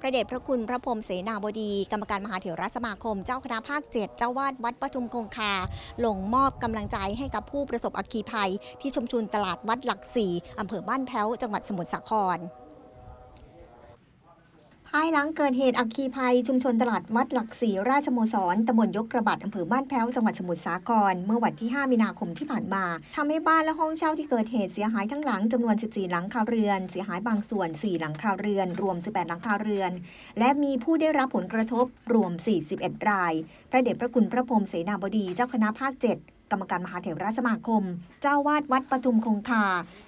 พระเดชพระคุณพระพรมเสนาบดี กรรมการมหาเถรสมาคม เจ้าคณะภาค7เจ้าวาดวัดปทุมคงคา ลงมอบกำลังใจให้กับผู้ประสบอัคคีภัย ที่ชุมชนตลาดวัดหลักสี่อำเภอบ้านแพ้วจังหวัดสมุทรสาคร ภายหลังเกิดเหตุอัคคีภัย ชุมชนตลาดวัดหลักสีราชโมสรตำบลยกกระบัดอำเภอบ้านแพ้วจังหวัดสมุทรสาคร เมื่อวันที่ 5 มีนาคมที่ผ่านมาทำให้บ้านและห้องเช่าที่เกิดเหตุเสียหายทั้งหลังจำนวน 14 หลังคาเรือน เสียหายบางส่วน 4 หลังคาเรือน รวม 18 หลังคาเรือน และมีผู้ได้รับผลกระทบรวม 41 ราย พระเดชพระคุณพระพรมเสนาบดีเจ้าคณะภาค 7 กรรมการมหาเถรสมาคม เจ้าวาดวัดปทุมคงคา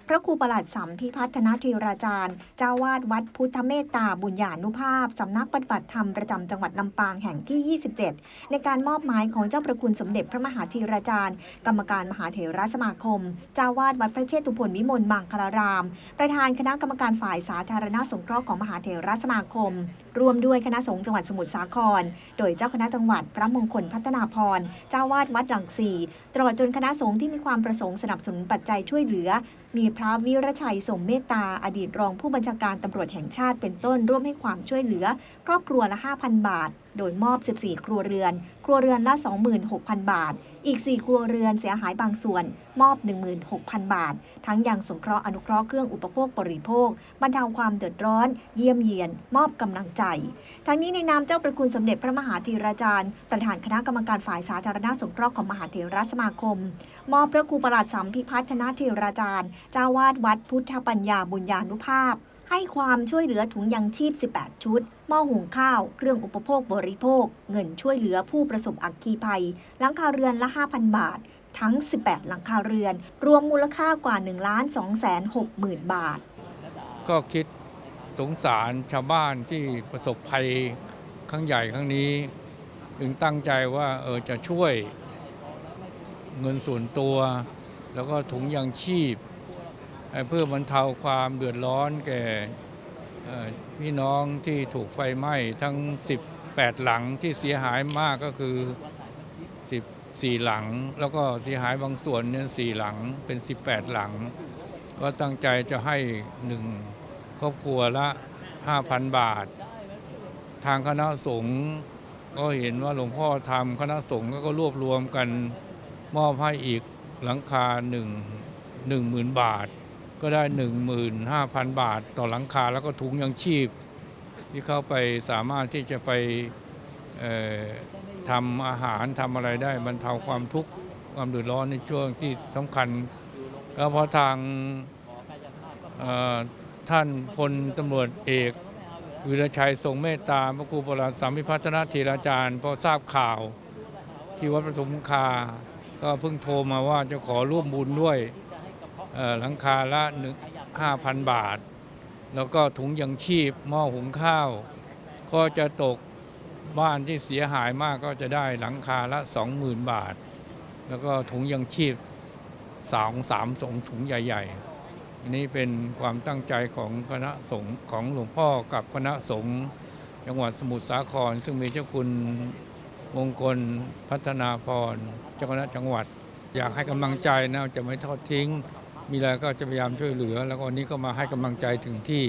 พระครูประหลัดสัมพิพัฒนเทราจารย์ เจ้าวาดวัดพุทธเมตตาบุญญาณุภาพ สำนักปฏิบัติธรรมประจำจังหวัดลำปางแห่งที่ 27 ในการมอบหมายของเจ้าประคุณสมเด็จพระมหาเทราจารย์ กรรมการมหาเถรสมาคม เจ้าวาดวัดพระเชตุพนวิมลมังคลาราม ประธานคณะกรรมการฝ่ายสาธารณสงเคราะห์ของมหาเถรสมาคมรวมด้วยคณะสงฆ์จังหวัดสมุทรสาคร โดยเจ้าคณะจังหวัดพระมงคลพัฒนาพร เจ้าวาดวัดหลังสี่ตลอดจนคณะสงฆ์ที่มีความประสงค์สนับสนุนปัจจัยช่วยเหลือ มีพระวิรชัยสมเมตตาอดีตรองผู้บัญชาการตำรวจแห่งชาติเป็นต้นร่วมให้ความช่วยเหลือ ครอบครัวละ 5,000 บาท โดยมอบ 14 ครัวเรือน ครัวเรือนละ 26,000 บาท อีก 4 ครัวเรือนเสียหายบางส่วน มอบ 16,000 บาท ทั้งยังสงเคราะห์อนุเคราะห์เครื่องอุปโภคบริโภคบรรเทาความเดือดร้อน เยี่ยมเยียน มอบกำลังใจ ทั้งนี้ในนามเจ้าประคุณสมเด็จพระมหาธีราจารย์ ประธานคณะกรรมการฝ่ายสาธารณสงเคราะห์ของมหาเถรสมาคม มอบพระครูประหลัดสัมพิพัฒนเทราจารย์เจ้าวาดวัดพุทธปัญญาบุญญาณุภาพ ให้ความช่วยเหลือถุงยังชีพ 18 ชุด หม้อหุงข้าว เครื่องอุปโภคบริโภค เงินช่วยเหลือผู้ประสบอัคคีภัย หลังคาเรือนละ 5,000 บาท ทั้ง 18 หลังคาเรือน รวมมูลค่ากว่า 1 2 6 0 0 0 0 บาท ก็คิดสงสารชาวบ้านที่ประสบภัยครั้งใหญ่ครั้งนี้ ถึงตั้งใจว่าเออจะช่วยเงินส่วนตัว แล้วก็ถุงยางชีพ เพื่อบรรเทาความเดือดร้อนแก่พี่น้องที่ถูกไฟไหม้ทั้ง 18 หลังที่เสียหายมากก็คือ 14 หลัง แล้วก็เสียหายบางส่วนเนี่ย4หลังเป็น 18 หลัง ก็ตั้งใจจะให้หนึ่งครอบครัวละ 5,000 บาท ทางคณะสงฆ์ก็เห็นว่าหลวงพ่อทำคณะสงฆ์ก็รวบรวมกันมอบให้อีกหลังคาหนึ่งหนึ่งหมื่นบาท ก็ได้ 15,000 บาทต่อหลังคาแล้วก็ถุงยังชีพ ที่เข้าไปสามารถที่จะไปเอ่อทำอาหารทำอะไรได้บรรเทาความทุกข์ความเดือดร้อนในช่วงที่สำคัญ ก็เพราะทางท่านพลตำรวจเอกวิรชัยทรงเมตตาพระครูประหลาดสามิพัฒนาธีราจารย์พอทราบข่าว ที่วัดปฐมคา ก็เพิ่งโทรมาว่าจะขอร่วมบุญด้วย หลังคาละหนึ่งห้าพันบาท แล้วก็ถุงยังชีพหม้อหุงข้าว ก็จะตกบ้านที่เสียหายมากก็จะได้หลังคาละ 20,000 บาท แล้วก็ถุงยังชีพสองสามสงถุงใหญ่ ๆ อันนี้เป็นความตั้งใจของคณะสงฆ์ของหลวงพ่อกับคณะสงฆ์จังหวัดสมุทรสาคร ซึ่งมีเจ้าคุณมงคลพัฒนาพรเจ้าคณะจังหวัด อยากให้กำลังใจนะจะไม่ทอดทิ้ง มีอะไรก็จะพยายามช่วยเหลือ แล้วก็วันนี้ก็มาให้กำลังใจถึงที่